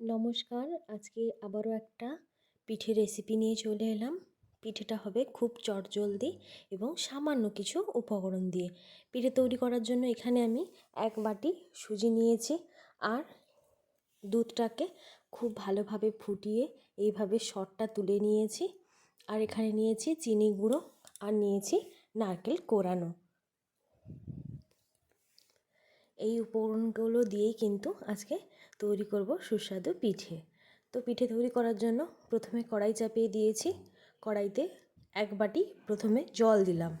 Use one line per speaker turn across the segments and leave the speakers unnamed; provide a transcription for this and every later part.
নমস্কার, আজকে আবারও একটা পিঠে রেসিপি নিয়ে চলে এলাম। পিঠেটা হবে খুব চটজলদি এবং সামান্য কিছু উপকরণ দিয়ে। পিঠে তৈরি করার জন্য এখানে আমি এক বাটি সুজি নিয়েছি আর দুধটাকে খুব ভালোভাবে ফুটিয়ে এইভাবে শটটা তুলে নিয়েছি। আর এখানে নিয়েছি চিনি গুঁড়ো আর নিয়েছি নারকেল কোরানো। এই উপকরণগুলো দিয়েই কিন্তু আজকে তৈরি করব সুস্বাদু পিঠে। তো পিঠে তৈরি করার জন্য প্রথমে কড়াই চাপিয়ে দিয়েছি। কড়াইতে এক বাটি প্রথমে জল দিলাম।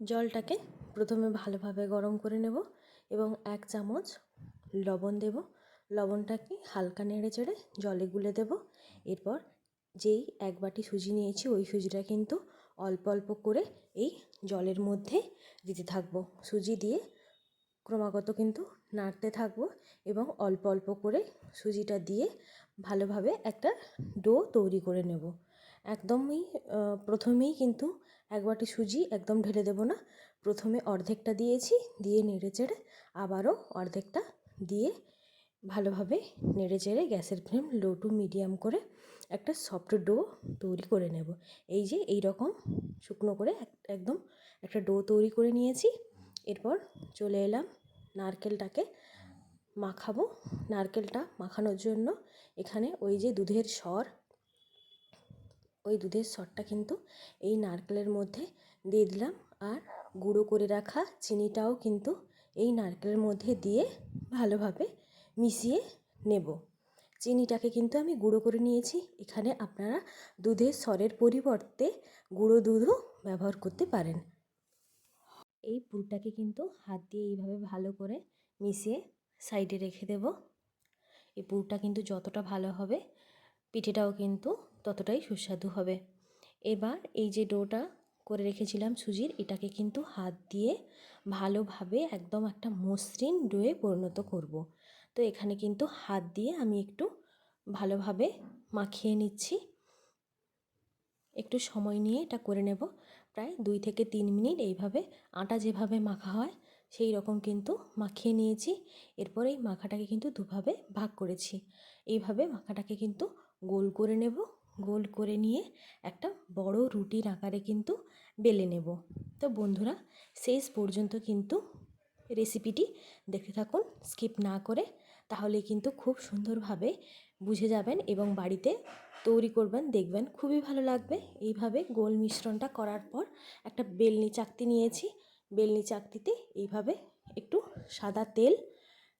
জলটাকে প্রথমে ভালোভাবে গরম করে নেব এবং এক চামচ লবণ দেব। লবণটাকে হালকা নেড়ে চেড়ে জলে গুলে দেব। এরপর যেই এক বাটি সুজি নিয়েছি, ওই সুজিটা কিন্তু অল্প অল্প করে এই জলের মধ্যে দিতে থাকব। সুজি দিয়ে ক্রমাগত কিন্তু নাড়তে থাকব এবং অল্প অল্প করে সুজিটা দিয়ে ভালোভাবে একটা ডো তৈরি করে নেব। একদমই প্রথমেই কিন্তু এক বাটি সুজি একদম ঢেলে দেব না। প্রথমে অর্ধেকটা দিয়েছি, দিয়ে নেড়ে চেড়ে আবারও অর্ধেকটা দিয়ে ভালোভাবে নেড়ে চেড়ে গ্যাসের ফ্লেম লো টু মিডিয়াম করে একটা সফট ডো তৈরি করে নেব। এই যে এই রকম শুকনো করে একদম একটা ডো তৈরি করে নিয়েছি। এরপর চলে এলাম নারকেলটাকে মাখাবো। নারকেলটা মাখানোর জন্য এখানে ওই যে দুধের সর ওই দুধের সরটা কিন্তু এই নারকেলের মধ্যে দিয়ে দিলাম। আর গুঁড়ো করে রাখা চিনিটাও কিন্তু এই নারকেলের মধ্যে দিয়ে ভালোভাবে মিশিয়ে নেব। চিনিটাকে কিন্তু আমি গুঁড়ো করে নিয়েছি। এখানে আপনারা দুধের সরের পরিবর্তে গুঁড়ো দুধও ব্যবহার করতে পারেন। এই পুরটাকে কিন্তু হাত দিয়ে এইভাবে ভালো করে মিশিয়ে সাইডে রেখে দেব। এই পুরটা কিন্তু যতটা ভালো হবে, পিঠেটাও কিন্তু ততটাই সুস্বাদু হবে। এবার এই যে ডোটা করে রেখেছিলাম সুজির, এটাকে কিন্তু হাত দিয়ে ভালোভাবে একদম একটা মসৃণ ডোয়ে পরিণত করব। তো এখানে কিন্তু হাত দিয়ে আমি একটু ভালোভাবে মাখিয়ে নিচ্ছি। একটু সময় নিয়ে এটা করে নেব। প্রায় দুই থেকে তিন মিনিট এইভাবে আটা যেভাবে মাখা হয়, সেই রকম কিন্তু মাখিয়ে নিয়েছি। এরপর এই মাখাটাকে কিন্তু দুভাবে ভাগ করেছি। এইভাবে মাখাটাকে কিন্তু গোল করে নেব। গোল করে নিয়ে একটা বড় রুটির আকারে কিন্তু বেলে নেব। তো বন্ধুরা, শেষ পর্যন্ত কিন্তু রেসিপিটি দেখতে থাকুন। স্কিপ না করে তাহলে কিন্তু খুব সুন্দরভাবে বুঝে যাবেন এবং বাড়িতে তৈরি করবেন, দেখবেন খুবই ভালো লাগবে। এইভাবে গোল মিশ্রণটা করার পর একটা বেলনি চাকতি নিয়েছি। বেলনি চাকতিতে এইভাবে একটু সাদা তেল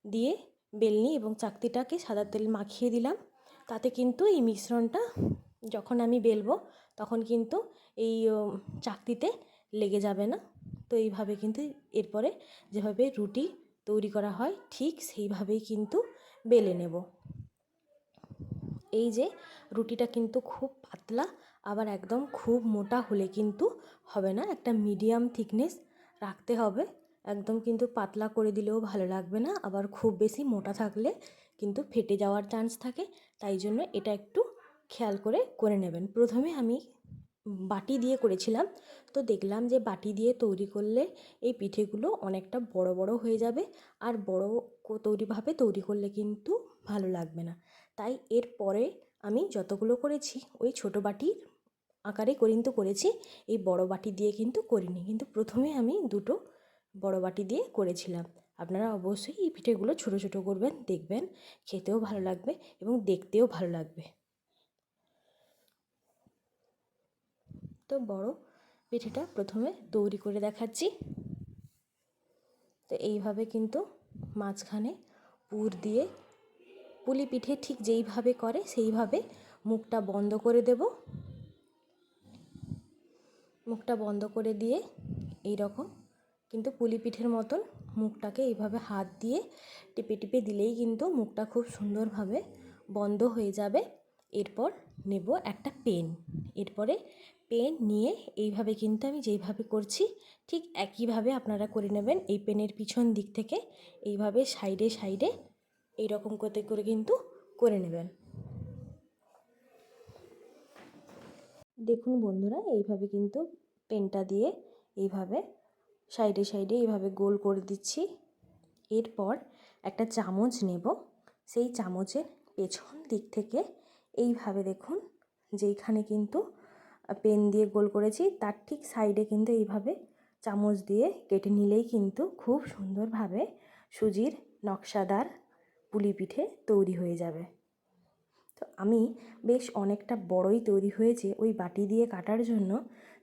দিয়ে বেলনি এবং চাকতিটাকে সাদা তেল মাখিয়ে দিলাম। তাতে কিন্তু এই মিশ্রণটা যখন আমি বেলবো, তখন কিন্তু এই চাকতিতে লেগে যাবে না। তো এইভাবে কিন্তু এরপরে যেভাবে রুটি তৈরি করা হয়, ঠিক সেইভাবেই কিন্তু বেলে নেব। এই যে রুটিটা কিন্তু খুব পাতলা, আবার একদম খুব মোটা হলে কিন্তু হবে না, একটা মিডিয়াম থিকনেস রাখতে হবে। একদম কিন্তু পাতলা করে দিলেও ভালো লাগবে না, আবার খুব বেশি মোটা থাকলে কিন্তু ফেটে যাওয়ার চান্স থাকে, তাই জন্য এটা একটু খেয়াল করে করে নেবেন। প্রথমে আমি বাটি দিয়ে করেছিলাম। তো দেখলাম যে বাটি দিয়ে তৈরি করলে এই পিঠেগুলো অনেকটা বড় বড় হয়ে যাবে আর বড় তৈরিভাবে তৈরি করলে কিন্তু ভালো লাগবে না। তাই এর পরে আমি যতগুলো করেছি, ওই ছোটো বাটির আকারে কিন্তু করেছি, এই বড় বাটি দিয়ে কিন্তু করিনি। কিন্তু প্রথমে আমি দুটো বড় বাটি দিয়ে করেছিলাম। আপনারা অবশ্যই এই পিঠেগুলো ছোটো ছোটো করবেন, দেখবেন, খেতেও ভালো লাগবে এবং দেখতেও ভালো লাগবে। তো বড় পিঠেটা প্রথমে তৈরি করে দেখাচ্ছি। তো এইভাবে কিন্তু মাঝখানে পুর দিয়ে পুলি পিঠে ঠিক যেইভাবে করে সেইভাবে মুখটা বন্ধ করে দেব। মুখটা বন্ধ করে দিয়ে এই রকম কিন্তু পুলি পিঠের মতন মুখটাকে এইভাবে হাত দিয়ে টিপে টিপে দিলেই কিন্তু মুখটা খুব সুন্দরভাবে বন্ধ হয়ে যাবে। এরপর নেব একটা পেন। এরপরে পেন নিয়ে এইভাবে কিন্তু আমি যেইভাবে করছি, ঠিক একইভাবে আপনারা করে নেবেন এই পেনের পিছন দিক থেকে। এইভাবে সাইডে সাইডে এইরকম করতে করে কিন্তু করে নেবেন। দেখুন বন্ধুরা, এইভাবে কিন্তু পেনটা দিয়ে এইভাবে সাইডে সাইডে এইভাবে গোল করে দিচ্ছি। এরপর একটা চামচ নেব। সেই চামচের পেছন দিক থেকে এইভাবে দেখুন, যেইখানে কিন্তু পেন দিয়ে গোল করেছি। তার ঠিক সাইডে কিন্তু এইভাবে চামচ দিয়ে কেটে নিলেই কিন্তু খুব সুন্দরভাবে সুজির নকশাদার পুলি পিঠে তৈরি হয়ে যাবে। তো আমি বেশ অনেকটা বড়ই তৈরি হয়েছে ওই বাটি দিয়ে কাটার জন্য,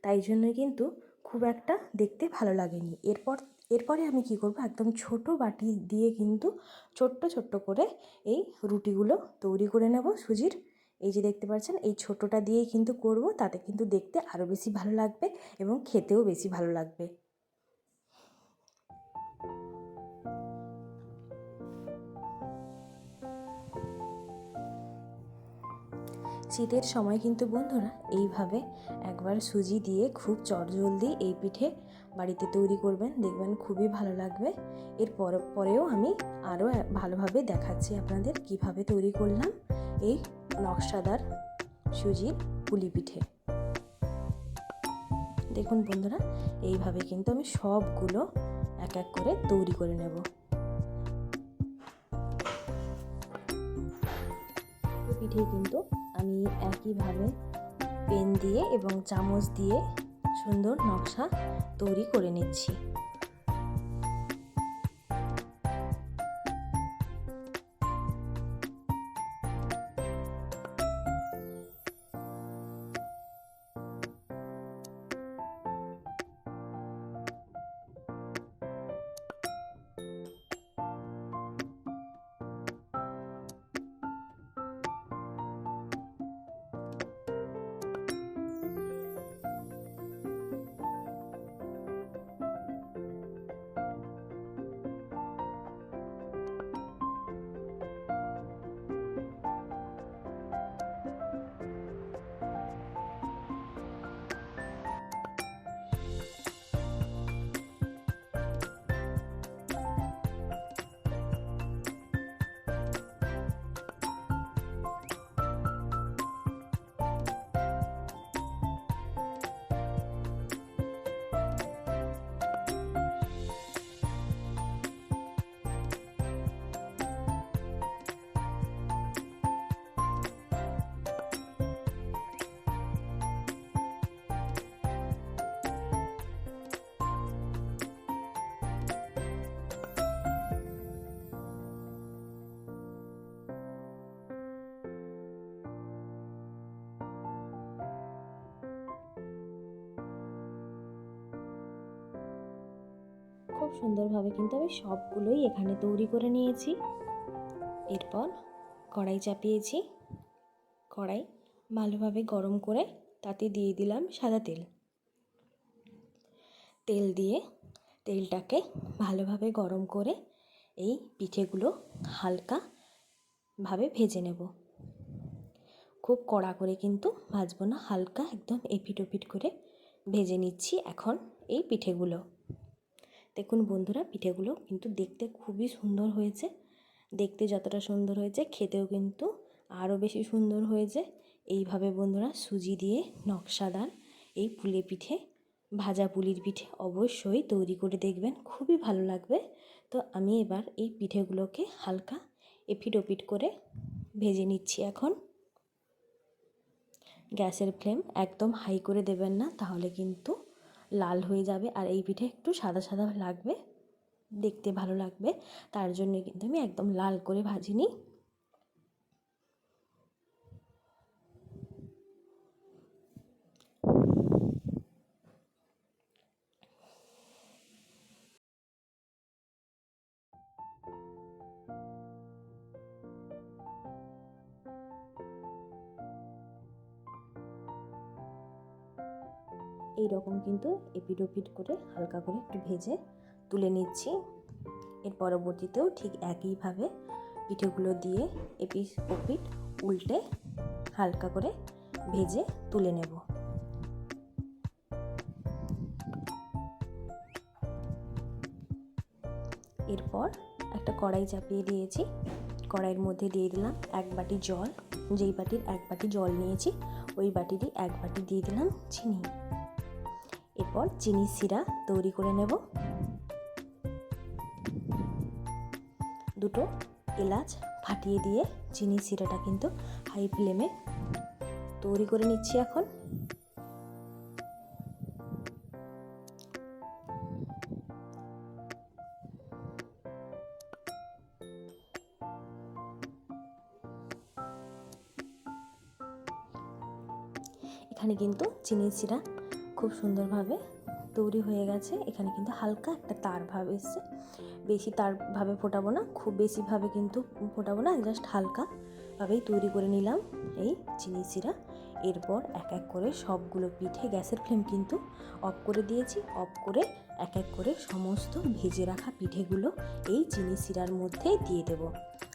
তাই জন্য কিন্তু খুব একটা দেখতে ভালো লাগেনি। এরপর, এরপরে আমি কি করব? একদম ছোট বাটি দিয়ে কিন্তু ছোট্ট ছোট্ট করে এই রুটিগুলো তৈরি করে নেব সুজির এই যে দেখতে পাচ্ছেন, এই ছোটোটা দিয়েই কিন্তু করব। তাতে কিন্তু দেখতে আরও বেশি ভালো লাগবে এবং খেতেও বেশি ভালো লাগবে। শীতের সময় কিন্তু বন্ধুরা, এইভাবে একবার সুজি দিয়ে খুব চটজলদি এই পিঠে বাড়িতে তৈরি করবেন। দেখবেন খুবই ভালো লাগবে। এর পর পরেও আমি আরও ভালোভাবে দেখাচ্ছি আপনাদের কীভাবে তৈরি করলাম। এই নকশাদার সুজির পুলি পিঠে দেখুন বন্ধুরা, এইভাবে কিন্তু আমি সবগুলো এক এক করে তৈরি করে নেব। পিঠে কিন্তু আমি একইভাবে পেন দিয়ে এবং চামচ দিয়ে সুন্দর নকশা তৈরি করে নিচ্ছি। খুব সুন্দরভাবে কিন্তু আমি সবগুলোই এখানে তৈরি করে নিয়েছি। এরপর কড়াই চাপিয়েছি। কড়াই ভালোভাবে গরম করে তাতে দিয়ে দিলাম সাদা তেল। তেল দিয়ে তেলটাকে ভালোভাবে গরম করে এই পিঠেগুলো হালকা ভাবে ভেজে নেব। খুব কড়া করে কিন্তু ভাজবো না, হালকা একদম এপিট ওপিট করে ভেজে নিচ্ছি এখন এই পিঠেগুলো। দেখুন বন্ধুরা, পিঠেগুলো কিন্তু দেখতে খুবই সুন্দর হয়েছে। দেখতে যতটা সুন্দর হয়েছে, খেতেও কিন্তু আরও বেশি সুন্দর হয়েছে। এইভাবে বন্ধুরা, সুজি দিয়ে নকশাদার এই পুলে পিঠে, ভাজা পুলির পিঠে অবশ্যই তৈরি করে দেখবেন, খুবই ভালো লাগবে। তো আমি এবার এই পিঠেগুলোকে হালকা এপিট ওপিট করে ভেজে নিচ্ছি এখন। গ্যাসের ফ্লেম একদম হাই করে দেবেন না, তাহলে কিন্তু লাল হয়ে যাবে আর এই পিঠে একটু সাদা সাদা লাগবে, দেখতে ভালো লাগবে। তার জন্য কিন্তু আমি একদম লাল করে ভাজিনি। এই রকম কিন্তু এপিট ওপিট করে হালকা করে একটু ভেজে তুলে নিচ্ছি। এর পরবর্তীতেও ঠিক একইভাবে পিঠেগুলো দিয়ে এপিট ওপিট উল্টে হালকা করে ভেজে তুলে নেব। এরপর একটা কড়াই চাপিয়ে দিয়েছি। কড়াইয়ের মধ্যে দিয়ে দিলাম এক বাটি জল, যেই বাটির এক বাটি জল নিয়েছি, ওই বাটিরই এক বাটি দিয়ে দিলাম চিনি। এরপর চিনি সিরা তৈরি করে নেব। দুটো এলাচ ফাটিয়ে দিয়ে চিনি সিরাটা কিন্তু হাই ফ্লেমে তৈরি করে নিচ্ছি এখন। এখানে কিন্তু চিনি সিরা খুব সুন্দরভাবে তৈরি হয়ে গেছে। এখানে কিন্তু হালকা একটা তার ভাব এসছে। বেশি তার ভাবে ফোটাবো না, খুব বেশিভাবে কিন্তু ফোটাবো না জাস্ট হালকাভাবেই তৈরি করে নিলাম এই চিনি সিরা। এরপর এক এক করে সবগুলো পিঠে গ্যাসের ফ্লেম কিন্তু অফ করে দিয়েছি। অফ করে এক এক করে সমস্ত ভেজে রাখা পিঠেগুলো এই চিনি সিরার মধ্যে দিয়ে দেব।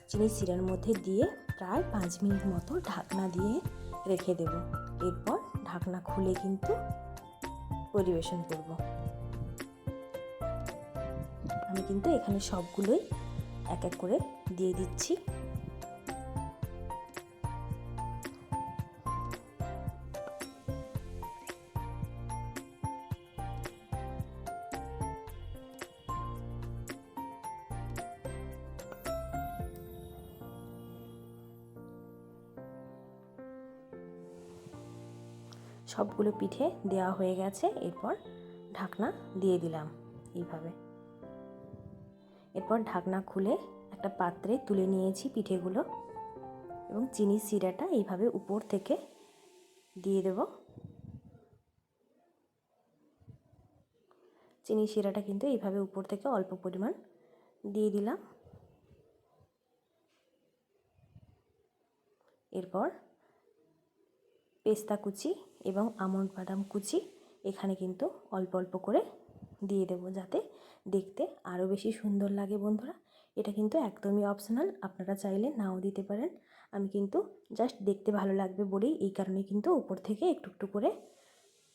চিনি সিরার মধ্যে দিয়ে প্রায় পাঁচ মিনিট মতো ঢাকনা দিয়ে রেখে দেব। এরপর ঢাকনা খুলে কিন্তু পরিবেশন করব। আমি কিন্তু এখানে সবগুলোই এক এক করে দিয়ে দিচ্ছি। সবগুলো পিঠে দেওয়া হয়ে গেছে, এরপর ঢাকনা দিয়ে দিলাম এইভাবে। এরপর ঢাকনা খুলে একটা পাত্রে তুলে নিয়েছি পিঠেগুলো এবং চিনির সিরাটা এইভাবে উপর থেকে দিয়ে দেব। চিনি শিরাটা কিন্তু এইভাবে উপর থেকে অল্প পরিমাণ দিয়ে দিলাম। এরপর পেস্তা কুচি এবং আমন্ড বাদাম কুচি এখানে কিন্তু অল্প অল্প করে দিয়ে দেবো যাতে দেখতে আরও বেশি সুন্দর লাগে বন্ধুরা। এটা কিন্তু একদমই অপশনাল আপনারা চাইলে নাও দিতে পারেন। আমি কিন্তু জাস্ট দেখতে ভালো লাগবে বলেই এই কারণে কিন্তু উপর থেকে একটু একটু করে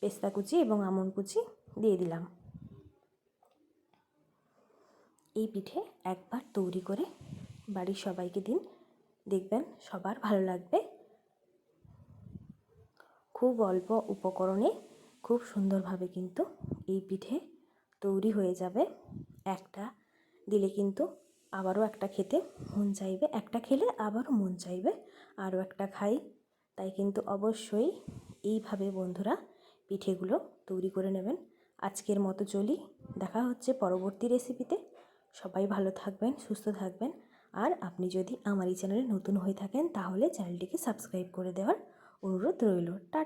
পেস্তা কুচি এবং আমন্ড কুচি দিয়ে দিলাম। এই পিঠে একবার তৈরি করে বাড়ির সবাইকে দিন। দেখবেন সবার ভালো লাগবে। খুব অল্প উপকরণে খুব সুন্দরভাবে কিন্তু এই পিঠে তৈরি হয়ে যাবে। একটা দিলে কিন্তু আবারও একটা খেতে মন চাইবে, একটা খেলে আবারও মন চাইবে, আরও একটা খাই। তাই কিন্তু অবশ্যই এইভাবে বন্ধুরা পিঠেগুলো তৈরি করে নেবেন। আজকের মতো চলি, দেখা হচ্ছে পরবর্তী রেসিপিতে। সবাই ভালো থাকবেন, সুস্থ থাকবেন। আর আপনি যদি আমার এই চ্যানেলে নতুন হয়ে থাকেন, তাহলে চ্যানেলটিকে সাবস্ক্রাইব করে দেওয়ার অনুরোধ রইল। টা